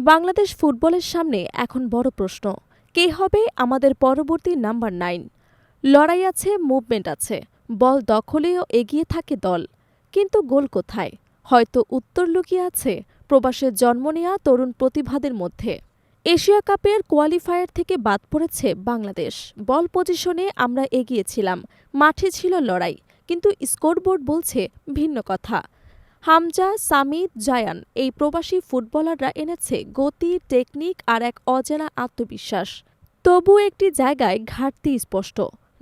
বাংলাদেশ ফুটবলের সামনে এখন বড় প্রশ্ন। কে হবে আমাদের পরবর্তী নাম্বার নাইন? লড়াই আছে, মুভমেন্ট আছে, বল দখলেও এগিয়ে থাকে দল। কিন্তু গোল কোথায়? হয়তো উত্তর লুকিয়ে আছে প্রবাসে জন্ম নেওয়া তরুণ প্রতিভাদের মধ্যে। এশিয়া কাপের কোয়ালিফায়ার থেকে বাদ পড়েছে বাংলাদেশ। বল পজিশনে আমরা এগিয়েছিলাম, মাঠে ছিল লড়াই। কিন্তু স্কোরবোর্ড বলছে ভিন্ন কথা। হামজা, সামিদ, জায়ান এই প্রবাসী ফুটবলাররা এনেছে গতি, টেকনিক আর এক অজানা আত্মবিশ্বাস। তবু একটি জায়গায় ঘাটতি স্পষ্ট।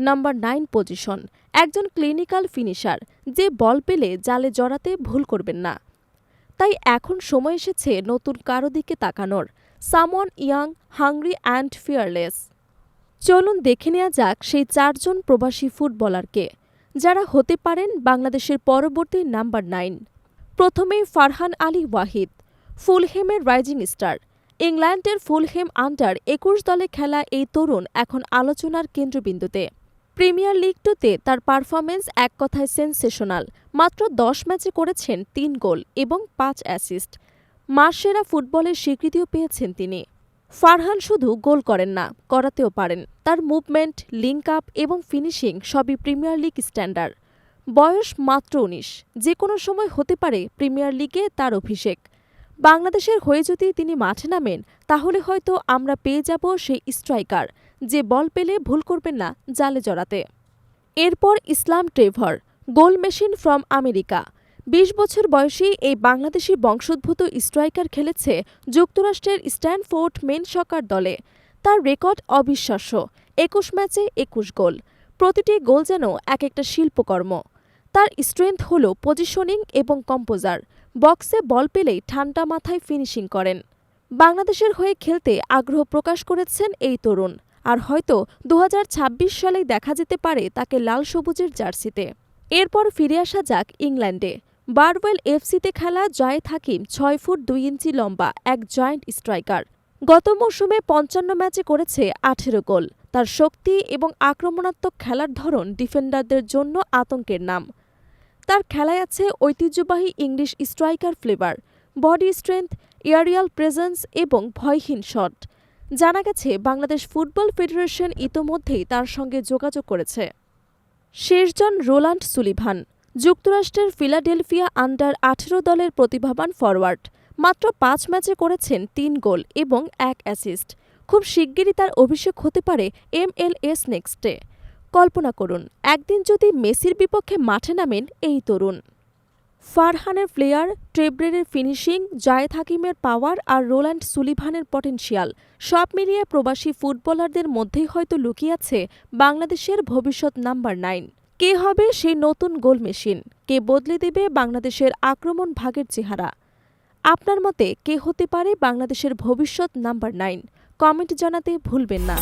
নাম্বার নাইন পজিশন, একজন ক্লিনিক্যাল ফিনিশার, যে বল পেলে জালে জড়াতে ভুল করবেন না। তাই এখন সময় এসেছে নতুন কারও দিকে তাকানোর সামন ইয়াং, হাংরি অ্যান্ড ফিয়ারলেস। চলুন দেখে নেওয়া যাক সেই চারজন প্রবাসী ফুটবলারকে, যারা হতে পারেন বাংলাদেশের পরবর্তী নাম্বার নাইন। প্রথমে ফারহান আলী ওয়াহিদ, ফুলহেমের রাইজিং স্টার। ইংল্যান্ডের ফুলহেম আন্ডার একুশ দলে খেলা এই তরুণ এখন আলোচনার কেন্দ্রবিন্দুতে। প্রিমিয়ার লিগ টুতে তার পারফরমেন্স এক কথায় সেন্সেশনাল, মাত্র দশ ম্যাচে করেছেন তিন গোল এবং পাঁচ অ্যাসিস্ট। মাসসেরা ফুটবলের স্বীকৃতিও পেয়েছেন তিনি। ফারহান শুধু গোল করেন না, করাতেও পারেন। তার মুভমেন্ট, লিঙ্ক আপ এবং ফিনিশিং সবই প্রিমিয়ার লিগ স্ট্যান্ডার্ড। বয়স মাত্র উনিশ। যে কোনো সময় হতে পারে প্রিমিয়ার লিগে তার অভিষেক। বাংলাদেশের হয়ে যদি তিনি মাঠে নামেন, তাহলে হয়তো আমরা পেয়ে যাব সেই স্ট্রাইকার, যে বল পেলে ভুল করবেন না জালে জড়াতে। এরপর Islam Trevor, goal machine from America. বিশ বছর বয়সী এই বাংলাদেশি বংশোদ্ভূত স্ট্রাইকার খেলেছে যুক্তরাষ্ট্রের স্ট্যানফোর্ড মেন সকার দলে। তার রেকর্ড অবিশ্বাস্য, একুশ ম্যাচে একুশ গোল। প্রতিটি গোল যেন এক একটা শিল্পকর্ম। তার স্ট্রেংথ হল পজিশনিং এবং কম্পোজার বক্সে বল পেলেই ঠান্ডা মাথায় ফিনিশিং করেন। বাংলাদেশের হয়ে খেলতে আগ্রহ প্রকাশ করেছেন এই তরুণ। আর হয়তো দু হাজার ছাব্বিশ সালেই দেখা যেতে পারে তাকে লাল সবুজের জার্সিতে। এরপর ফিরে আসা যাক ইংল্যান্ডে। বারওয়েল এফসিতে খেলা জয়েদ হাকিম ছয় ফুট দুই ইঞ্চি লম্বা, এক জয়েন্ট স্ট্রাইকার গত মৌসুমে পঞ্চান্ন ম্যাচে করেছে আঠেরো গোল। তার শক্তি এবং আক্রমণাত্মক খেলার ধরন ডিফেন্ডারদের জন্য আতঙ্কের নাম। তার খেলায় আছে ঐতিহ্যবাহী English striker flavour, body strength aerial presence এবং ভয়হীন শট। জানা গেছে, বাংলাদেশ ফুটবল ফেডারেশন ইতোমধ্যেই তার সঙ্গে যোগাযোগ করেছে। শেষজন রোলান্ড সুলিভান, যুক্তরাষ্ট্রের ফিলাডেলফিয়া আন্ডার আঠেরো দলের প্রতিভাবান ফরওয়ার্ড মাত্র পাঁচ ম্যাচে করেছেন তিন গোল এবং এক অ্যাসিস্ট। খুব শিগগিরই তার অভিষেক হতে পারে এমএলএস নেক্সটে। কল্পনা করুন, একদিন যদি মেসির বিপক্ষে মাঠে নামেন এই তরুণ। ফারহানের প্লেয়ার, ট্রেব্রেরের ফিনিশিং, জায়েদ হাকিমের পাওয়ার আর রোল্যান্ড সুলিভানের পটেনশিয়াল, সব মিলিয়ে প্রবাসী ফুটবলারদের মধ্যেই হয়তো লুকিয়ে আছে বাংলাদেশের ভবিষ্যৎ নাম্বার নাইন। কে হবে সেই নতুন গোল মেশিন? কে বদলে দেবে বাংলাদেশের আক্রমণ ভাগের চেহারা? আপনার মতে কে হতে পারে বাংলাদেশের ভবিষ্যৎ নাম্বার নাইন? কমেন্ট জানাতে ভুলবেন না।